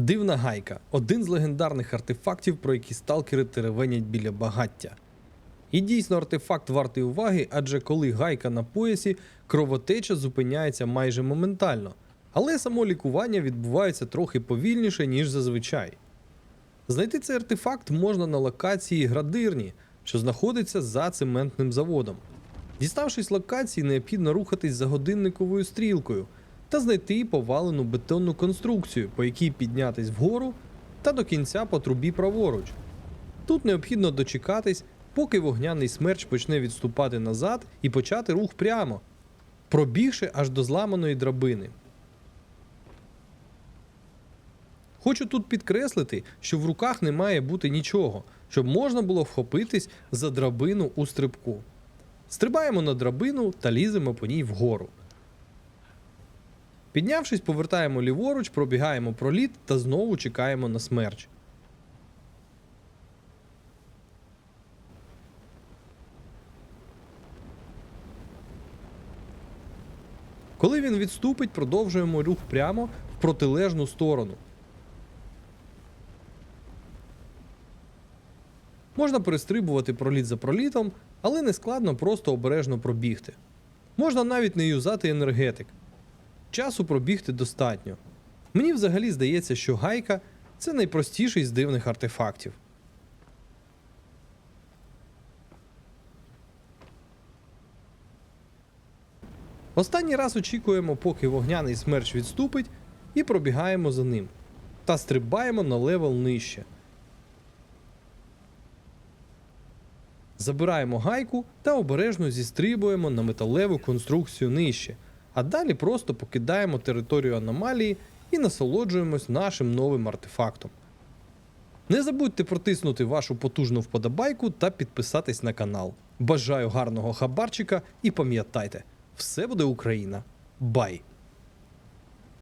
Дивна гайка один з легендарних артефактів, про які сталкери теревенять біля багаття. І дійсно артефакт вартий уваги, адже коли гайка на поясі, кровотеча зупиняється майже моментально, але само лікування відбувається трохи повільніше, ніж зазвичай. Знайти цей артефакт можна на локації Градирні, що знаходиться за цементним заводом. Діставшись локації, необхідно рухатись за годинниковою стрілкою та знайти повалену бетонну конструкцію, по якій піднятись вгору та до кінця по трубі праворуч. Тут необхідно дочекатись, поки вогняний смерч почне відступати назад і почати рух прямо, пробігши аж до зламаної драбини. Хочу тут підкреслити, що в руках не має бути нічого, щоб можна було вхопитись за драбину у стрибку. Стрибаємо на драбину та ліземо по ній вгору. Піднявшись, повертаємо ліворуч, пробігаємо проліт та знову чекаємо на смерч. Коли він відступить, продовжуємо рух прямо в протилежну сторону. Можна перестрибувати проліт за пролітом, але не складно просто обережно пробігти. Можна навіть не юзати енергетик. Часу пробігти достатньо. Мені взагалі здається, що гайка це найпростіший з дивних артефактів. Останній раз очікуємо, поки вогняний смерч відступить, і пробігаємо за ним. Та стрибаємо на левел нижче. Забираємо гайку та обережно зістрибуємо на металеву конструкцію нижче, а далі просто покидаємо територію аномалії і насолоджуємось нашим новим артефактом. Не забудьте протиснути вашу потужну вподобайку та підписатись на канал. Бажаю гарного хабарчика і пам'ятайте, все буде Україна. Бай!